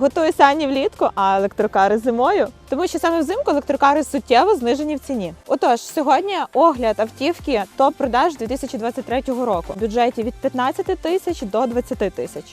Готую сані влітку, а електрокари зимою. Тому що саме взимку електрокари суттєво знижені в ціні. Отож, сьогодні огляд автівки топ продаж 2023 року в бюджеті від 15 тисяч до 20 тисяч.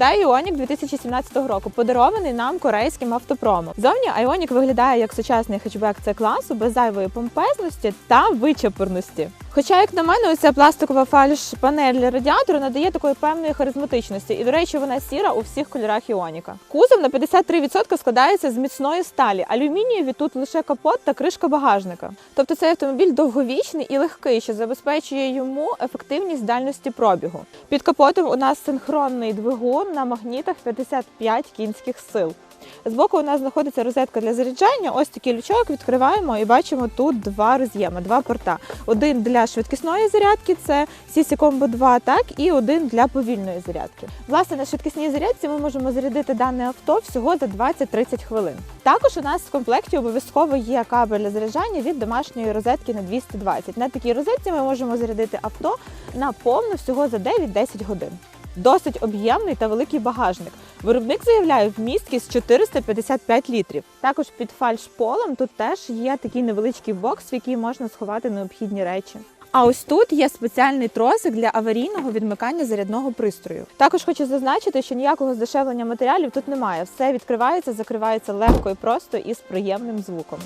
Hyundai Ioniq 2017 року подарований нам корейським автопромом. Зовні Ioniq виглядає як сучасний хетчбек c класу без зайвої помпезності та вичепурності. Хоча, як на мене, оця пластикова фальш-панель для радіатора надає такої певної харизматичності, і, до речі, вона сіра у всіх кольорах Іоніка. Кузов на 53% складається з міцної сталі, алюмінієві тут лише капот та кришка багажника. Тобто цей автомобіль довговічний і легкий, що забезпечує йому ефективність дальності пробігу. Під капотом у нас синхронний двигун на магнітах 55 кінських сил. Збоку у нас знаходиться розетка для заряджання. Ось такий лючок відкриваємо і бачимо тут два роз'єми, два порта. Один для швидкісної зарядки, це CC Combo 2, так і один для повільної зарядки. Власне, на швидкісній зарядці ми можемо зарядити дане авто всього за 20-30 хвилин. Також у нас в комплекті обов'язково є кабель для заряджання від домашньої розетки на 220. На такій розетці ми можемо зарядити авто на повну всього за 9-10 годин. Досить об'ємний та великий багажник. Виробник заявляє вмісткість 455 літрів. Також під фальшполом тут теж є такий невеличкий бокс, в який можна сховати необхідні речі. А ось тут є спеціальний тросик для аварійного відмикання зарядного пристрою. Також хочу зазначити, що ніякого здешевлення матеріалів тут немає. Все відкривається, закривається легко і просто і з приємним звуком.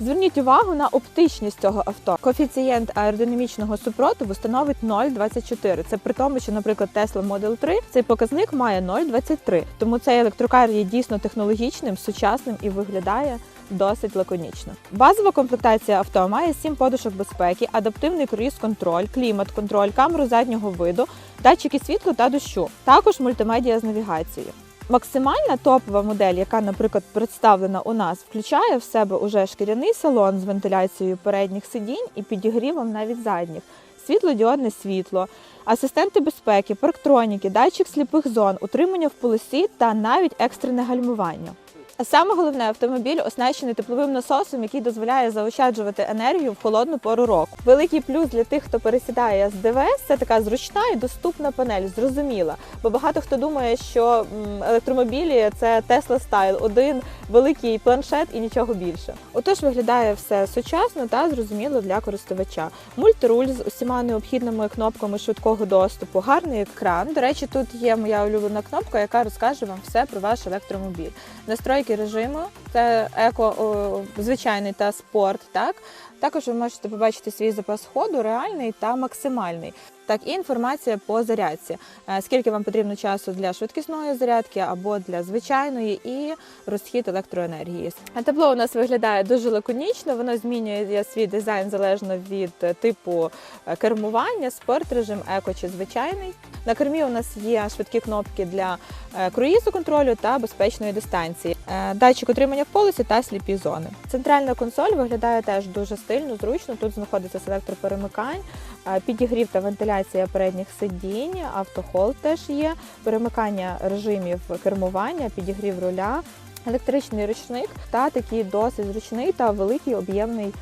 Зверніть увагу на оптичність цього авто. Коефіцієнт аеродинамічного супротиву становить 0,24. Це при тому, що, наприклад, Tesla Model 3 цей показник має 0,23. Тому цей електрокар є дійсно технологічним, сучасним і виглядає досить лаконічно. Базова комплектація авто має 7 подушок безпеки, адаптивний круїз-контроль, клімат-контроль, камеру заднього виду, датчики світлу та дощу. Також мультимедіа з навігацією. Максимальна топова модель, яка, наприклад, представлена у нас, включає в себе уже шкіряний салон з вентиляцією передніх сидінь і підігрівом навіть задніх, світлодіодне світло, асистенти безпеки, парктроніки, датчик сліпих зон, утримання в полосі та навіть екстрене гальмування. А саме головне, автомобіль оснащений тепловим насосом, який дозволяє заощаджувати енергію в холодну пору року. Великий плюс для тих, хто пересідає з ДВС, це така зручна і доступна панель, зрозуміла. Бо багато хто думає, що електромобілі це Tesla Style, один великий планшет і нічого більше. Отож виглядає все сучасно та зрозуміло для користувача. Мультируль з усіма необхідними кнопками швидкого доступу, гарний екран. До речі, тут є моя улюблена кнопка, яка розкаже вам все про ваш електромобіль. Настройки режиму, це еко, звичайний та спорт. Так також ви можете побачити свій запас ходу, реальний та максимальний. Так, і інформація по зарядці. Е, Скільки вам потрібно часу для швидкісної зарядки або для звичайної, і розхід електроенергії. Табло у нас виглядає дуже лаконічно, воно змінює свій дизайн залежно від е, типу е, кермування, спорт режим, еко чи звичайний. На кермі у нас є швидкі кнопки для е, круїзу контролю та безпечної дистанції, Е, датчик отримання в полосі та сліпі зони. Центральна консоль виглядає теж дуже стильно, зручно. Тут знаходиться селектор перемикань, е, підігрів та вентиляція передніх сидінь, автохол теж є, перемикання режимів кермування, підігрів руля, електричний ручник та такий досить зручний та великий об'ємний е,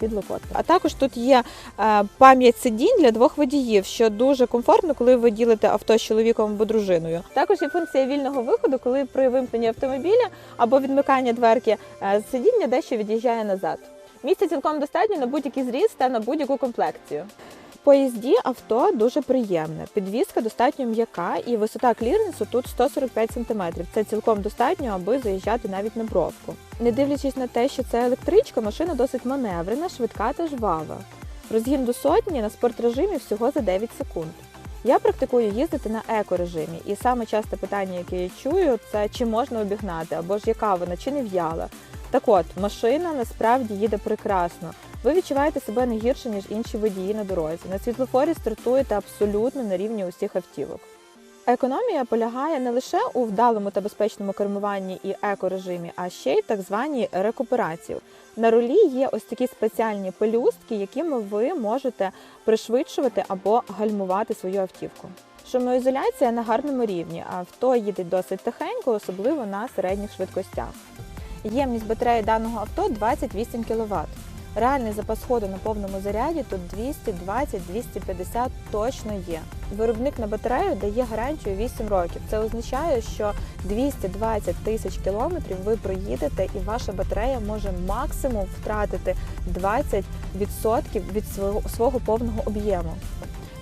підлокотник. А також тут є е, пам'ять сидінь для двох водіїв, що дуже комфортно, коли ви ділите авто з чоловіком або дружиною. Також є функція вільного виходу, коли при вимкненні автомобіля або відмикання дверки е, сидіння дещо від'їжджає назад. Місця цілком достатньо на будь-який зріст та на будь-яку комплекцію. Поїзді авто дуже приємне. Підвізка достатньо м'яка і висота кліренсу тут 145 см. Це цілком достатньо, аби заїжджати навіть на бровку. Не дивлячись на те, що це електричка, машина досить маневрена, швидка та жвава. Розгін до сотні на спортрежимі всього за 9 секунд. Я практикую їздити на екорежимі, і саме часте питання, яке я чую, це чи можна обігнати, або ж яка вона, чи не в'яла. Так от, машина насправді їде прекрасно. Ви відчуваєте себе не гірше, ніж інші водії на дорозі. На світлофорі стартуєте абсолютно на рівні усіх автівок. Економія полягає не лише у вдалому та безпечному кермуванні і екорежимі, а ще й так званій рекуперації. На рулі є ось такі спеціальні пелюстки, якими ви можете пришвидшувати або гальмувати свою автівку. Шумоізоляція на гарному рівні, авто їде досить тихенько, особливо на середніх швидкостях. Ємність батареї даного авто 28 кВт. Реальний запас ходу на повному заряді тут 220-250 точно є. Виробник на батарею дає гарантію 8 років. Це означає, що 220 тисяч кілометрів ви проїдете, і ваша батарея може максимум втратити 20% від свого, свого повного об'єму.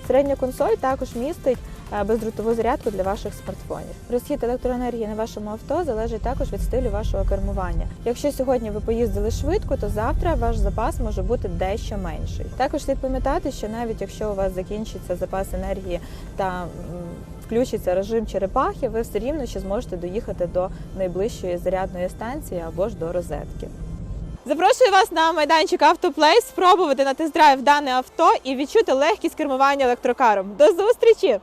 Середня консоль також містить бездротову зарядку для ваших смартфонів. Розхід електроенергії на вашому авто залежить також від стилю вашого кермування. Якщо сьогодні ви поїздили швидко, то завтра ваш запас може бути дещо менший. Також слід пам'ятати, що навіть якщо у вас закінчиться запас енергії та включиться режим черепахи, ви все рівно ще зможете доїхати до найближчої зарядної станції або ж до розетки. Запрошую вас на майданчик Автоплей спробувати на тест-драйв дане авто і відчути легкість кермування електрокаром. До зустрічі!